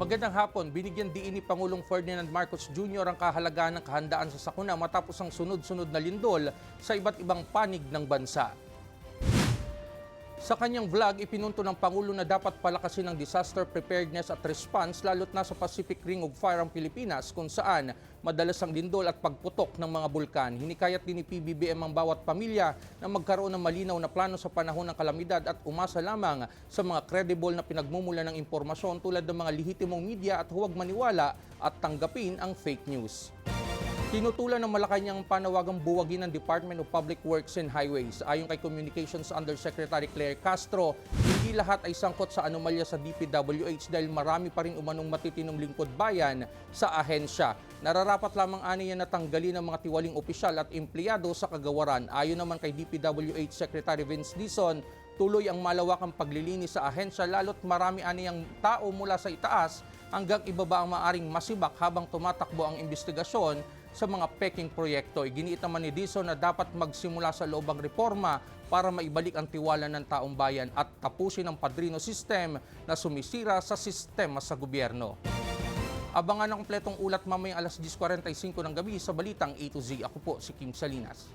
Magandang hapon, binigyan diin ni Pangulong Ferdinand Marcos Jr. ang kahalagahan ng kahandaan sa sakuna matapos ang sunod-sunod na lindol sa iba't ibang panig ng bansa. Sa kanyang vlog, ipinunto ng Pangulo na dapat palakasin ang disaster preparedness at response lalo't nasa Pacific Ring of Fire ang Pilipinas kung saan madalas ang lindol at pagputok ng mga bulkan. Hinikayat din ni PBBM ang bawat pamilya na magkaroon ng malinaw na plano sa panahon ng kalamidad at umasa lamang sa mga credible na pinagmumula ng impormasyon tulad ng mga lihitimong media at huwag maniwala at tanggapin ang fake news. Tinutulan ng Malacanang panawagang buwagin ng Department of Public Works and Highways. Ayon kay Communications Undersecretary Claire Castro, hindi lahat ay sangkot sa anomalya sa DPWH dahil marami pa rin umanong matitinong lingkod bayan sa ahensya. Nararapat lamang ani na tanggalin ng mga tiwaling opisyal at empleyado sa kagawaran. Ayon naman kay DPWH Secretary Vince Dizon, tuloy ang malawakang paglilinis sa ahensya lalo't marami ani ang tao mula sa itaas hanggang ibaba ang maaring masibak habang tumatakbo ang investigasyon sa mga peking proyekto. Iginiit naman ni Dizon na dapat magsimula sa loob ang reforma para maibalik ang tiwala ng taong bayan at tapusin ang padrino system na sumisira sa sistema sa gobyerno. Abangan ang kompletong ulat mamayang alas 10.45 ng gabi sa Balitang A to Z. Ako po si Kim Salinas.